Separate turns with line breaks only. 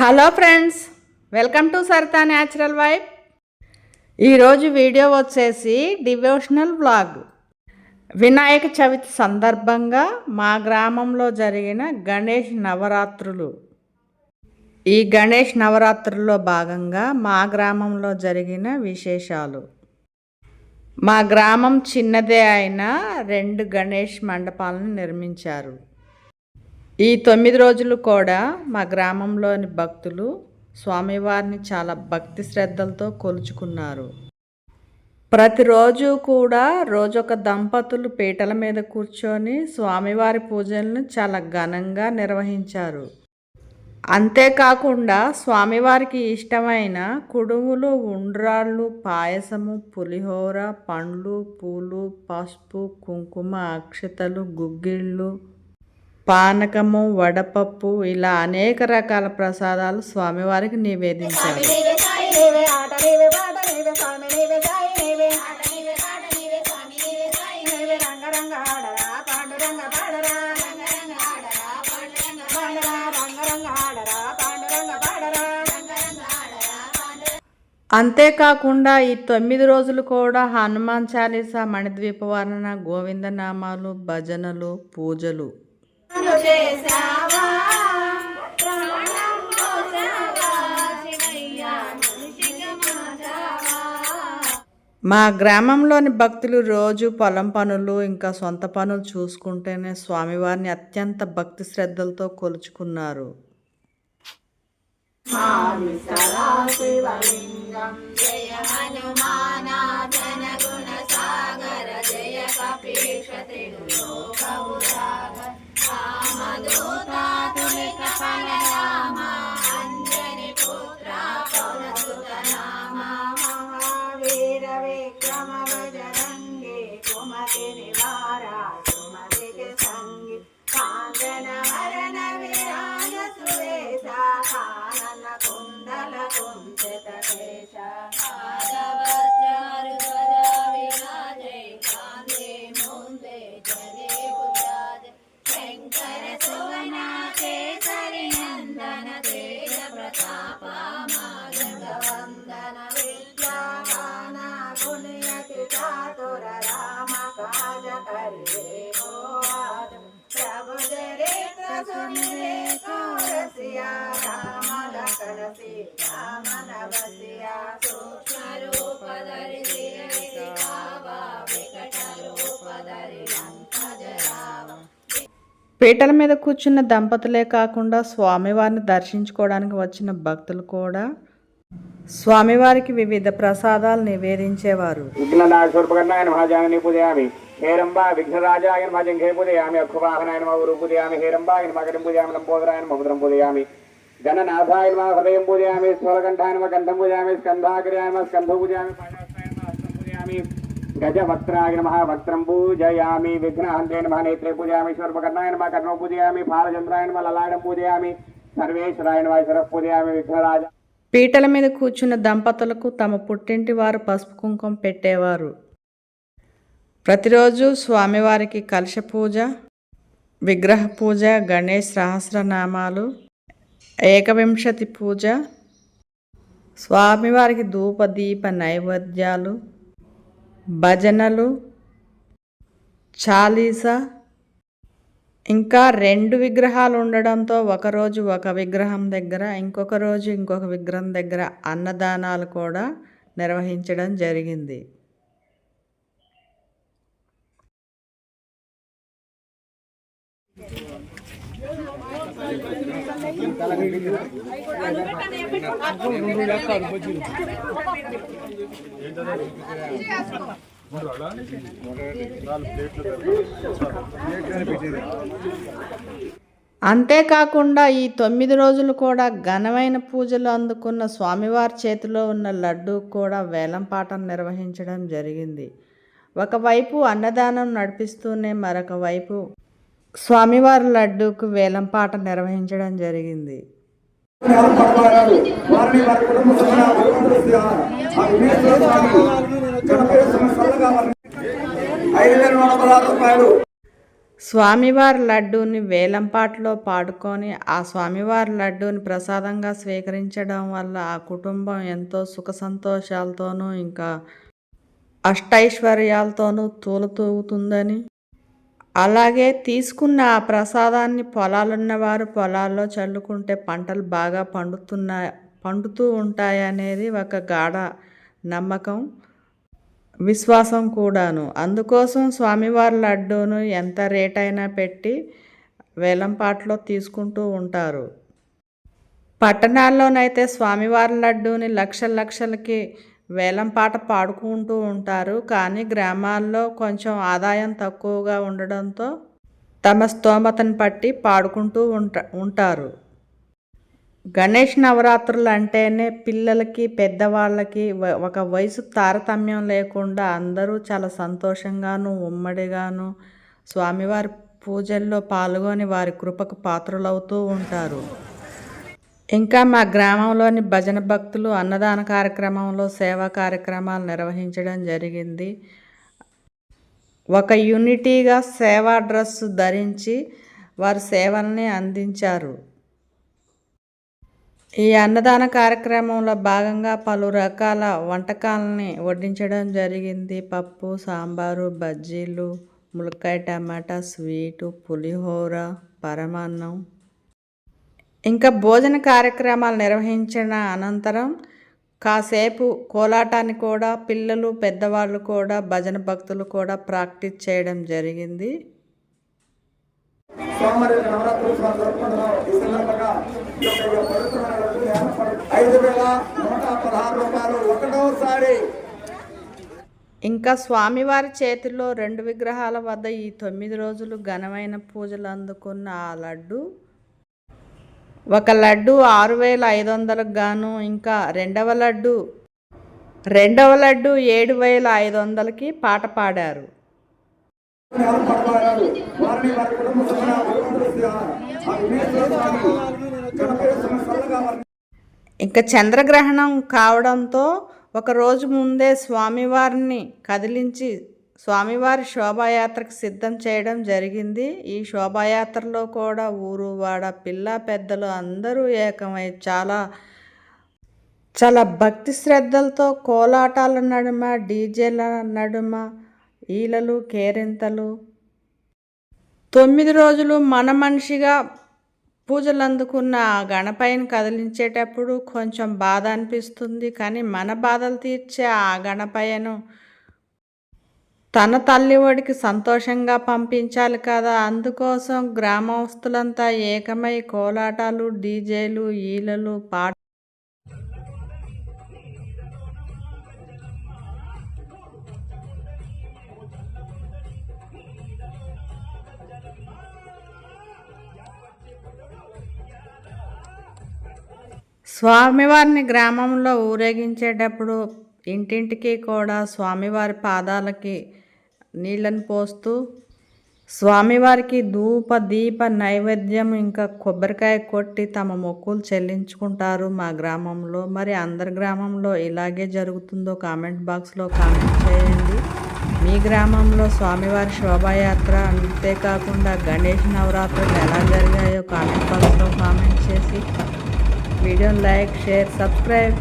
Hello friends welcome to Saritha natural vibe. ఈరోజు video వచ్చేసి devotional vlog. Vinayaka Chavithi సందర్భంగా మా గ్రామంలో జరిగిన గణేష్ నవరాత్రులు. ఈ గణేష్ నవరాత్రుల్లో భాగంగా మా గ్రామంలో జరిగిన విశేషాలు. మా గ్రామం చిన్నదే అయినా రెండు గణేష్ మండపాలను నిర్మించారు. ఈ తొమ్మిది రోజులు కూడా మా గ్రామంలోని భక్తులు స్వామివారిని చాలా భక్తి శ్రద్ధలతో కొలుచుకున్నారు. ప్రతిరోజు కూడా రోజొక దంపతులు పీటల మీద కూర్చొని స్వామివారి పూజలను చాలా ఘనంగా నిర్వహించారు. అంతేకాకుండా స్వామివారికి ఇష్టమైన కుడుములు ఉండ్రాళ్ళు పాయసము పులిహోర పండ్లు పూలు పసుపు కుంకుమ అక్షతలు గుగ్గిళ్ళు పానకము వడపప్పు ఇలా అనేక రకాల ప్రసాదాలు స్వామివారికి
నివేదించాలి
అంతేకాకుండా ఈ తొమ్మిది రోజులు కూడా హనుమాన్ చాలీసా మణిద్వీప వర్ణన గోవిందనామాలు భజనలు పూజలు. మా గ్రామంలోని భక్తులు రోజు పొలం పనులు ఇంకా సొంత పనులు చూసుకుంటేనే స్వామివారిని అత్యంత భక్తి శ్రద్ధలతో కొలుచుకున్నారు.
జయ కాంచన హరణ విరాజ సువేశ కానన కుండల కుంచిత కేశ
పీటల మీద కూర్చున్న దంపతులే కాకుండా స్వామివారిని దర్శించుకోవడానికి వచ్చిన భక్తులు కూడా స్వామివారికి వివిధ ప్రసాదాలు నివేదించేవారు.
విఘ్ననాశూర్పకర్ణాయ నమః జానని పూజయామి. హేరంబా విఘ్నరాజాయన నమః జంఘే పూజయామి. అక్షువాహనాయ నమః గురు పూజయామి. హేరంబాయ నమః పూజయామి. లంబోదరాయ పూజయామి. గణనాథాయ నమ హృదయం పూజయామి స్థూలకంఠాయ నమ కంఠం పూజయామి స్కంధాగ్రయాయ నమః స్కంధ పూజయామి పాదాస్తాయ నమః హస్తం పూజయామి గజవక్త్రాయ నమః వక్త్రం పూజయామి విఘ్నహంతే నమ నేత్రే పూజయామి స్వర్పకర్ణాయ నమ కర్ణం పూజయామి బాలచంద్రాయ నమ లలాడం పూజయామి సర్వేశ్వరాయ నమ శిరః పూజయామి విఘ్నరాజ
పీటల మీద కూర్చున్న దంపతులకు తమ పుట్టింటి వారు పసుపు కుంకుమ పెట్టేవారు. ప్రతిరోజు స్వామివారికి కలశ పూజ విగ్రహ పూజ గణేష్ సహస్రనామాలు ఏకవింశతి పూజ. స్వామివారికి ధూపదీప నైవేద్యాలు. భజనలు. చాలీసా. ఇంకా రెండు విగ్రహాలు ఉండడంతో ఒకరోజు ఒక విగ్రహం దగ్గర ఇంకొక రోజు ఇంకొక విగ్రహం దగ్గర అన్నదానాలు కూడా నిర్వహించడం జరిగింది. అంతేకాకుండా ఈ తొమ్మిది రోజులు కూడా ఘనమైన పూజలు అందుకున్న స్వామివారి చేతిలో ఉన్న లడ్డు కూడా వేలంపాటను నిర్వహించడం జరిగింది. ఒకవైపు అన్నదానం నడిపిస్తూనే మరొక వైపు స్వామివారి లడ్డూకు వేలంపాట నిర్వహించడం జరిగింది. స్వామివారి లడ్డూని వేలంపాటలో పాడుకొని ఆ స్వామివారి లడ్డూని ప్రసాదంగా స్వీకరించడం వల్ల ఆ కుటుంబం ఎంతో సుఖ సంతోషాలతోనూ ఇంకా అష్టైశ్వర్యాలతోనూ తూలతూగుతుందని అలాగే తీసుకున్న ఆ ప్రసాదాన్ని పొలాలున్నవారు పొలాల్లో చల్లుకుంటే పంటలు బాగా పండుతున్నా పండుతూ ఉంటాయనేది ఒక గాఢ నమ్మకం విశ్వాసం కూడాను. అందుకోసం స్వామివారి లడ్డూను ఎంత రేట్ అయినా పెట్టి వేలంపాట్లో తీసుకుంటూ ఉంటారు. పట్టణాల్లోనైతే స్వామివారి లడ్డూని లక్ష లక్షలకి వేలంపాట పాడుకుంటూ ఉంటారు కానీ గ్రామాల్లో కొంచెం ఆదాయం తక్కువగా ఉండడంతో తమ స్తోమతను పట్టి పాడుకుంటూ ఉంట ఉంటారు. గణేష్ నవరాత్రులు అంటేనే పిల్లలకి పెద్దవాళ్ళకి ఒక వయసు తారతమ్యం లేకుండా అందరూ చాలా సంతోషంగాను ఉమ్మడిగాను స్వామివారి పూజల్లో పాల్గొని వారి కృపకు పాత్రలవుతూ ఉంటారు. ఇంకా మా గ్రామంలోని భజన భక్తులు అన్నదాన కార్యక్రమంలో సేవా కార్యక్రమాలు నిర్వహించడం జరిగింది. ఒక యూనిటీగా సేవా డ్రెస్ ధరించి వారు సేవల్ని అందించారు. ఈ అన్నదాన కార్యక్రమంలో భాగంగా పలు రకాల వంటకాలని వడ్డించడం జరిగింది. పప్పు సాంబారు బజ్జీలు ములక్కాయ టమాటా స్వీటు పులిహోర పరమాన్నం ఇంకా భోజన కార్యక్రమాలు నిర్వహించిన అనంతరం కాసేపు కోలాటాన్ని కూడా పిల్లలు పెద్దవాళ్ళు కూడా భజన భక్తులు కూడా ప్రాక్టీస్ చేయడం జరిగింది. ఇంకా స్వామివారి చేతిలో రెండు విగ్రహాల వద్ద ఈ తొమ్మిది రోజులు ఘనమైన పూజలు అందుకున్న ఆ లడ్డు ఒక లడ్డు ఆరు వేల ఐదు వందలకు గాను ఇంకా రెండవ లడ్డు రెండవ లడ్డు ఏడు వేల ఐదు వందలకి పాట పాడారు. ఇంకా చంద్రగ్రహణం కావడంతో ఒక రోజు ముందే స్వామివారిని కదిలించి స్వామివారి శోభాయాత్రకు సిద్ధం చేయడం జరిగింది. ఈ శోభాయాత్రలో కూడా ఊరు వాడ పిల్ల పెద్దలు అందరూ ఏకమై చాలా చాలా భక్తి శ్రద్ధలతో కోలాటాల నడుమ డీజేల నడుమ ఈలలు కేరింతలు. తొమ్మిది రోజులు మన మనిషిగా పూజలు అందుకున్న ఆ గణపైన కదిలించేటప్పుడు కొంచెం బాధ అనిపిస్తుంది. కానీ మన బాధలు తీర్చే ఆ గణపయను తన తల్లి ఒడికి సంతోషంగా పంపించాలి కదా. అందుకోసం గ్రామస్తులంతా ఏకమై కోలాటాలు డీజేలు ఈలలు పాట స్వామివారిని గ్రామంలో ఊరేగించేటప్పుడు ఇంటింటికి కూడా స్వామివారి పాదాలకి నీళ్ళను పోస్తూ స్వామివారికి ధూప దీప నైవేద్యం ఇంకా కొబ్బరికాయ కొట్టి తమ మొక్కులు చెల్లించుకుంటారు మా గ్రామంలో. మరి అందరి గ్రామంలో ఇలాగే జరుగుతుందో కామెంట్ బాక్స్లో కామెంట్ చేయండి. మీ గ్రామంలో స్వామివారి శోభాయాత్ర అంతేకాకుండా గణేష్ నవరాత్రులు ఎలా జరిగాయో కామెంట్ బాక్స్లో కామెంట్ చేసి. వీడియోని లైక్ షేర్ సబ్స్క్రైబ్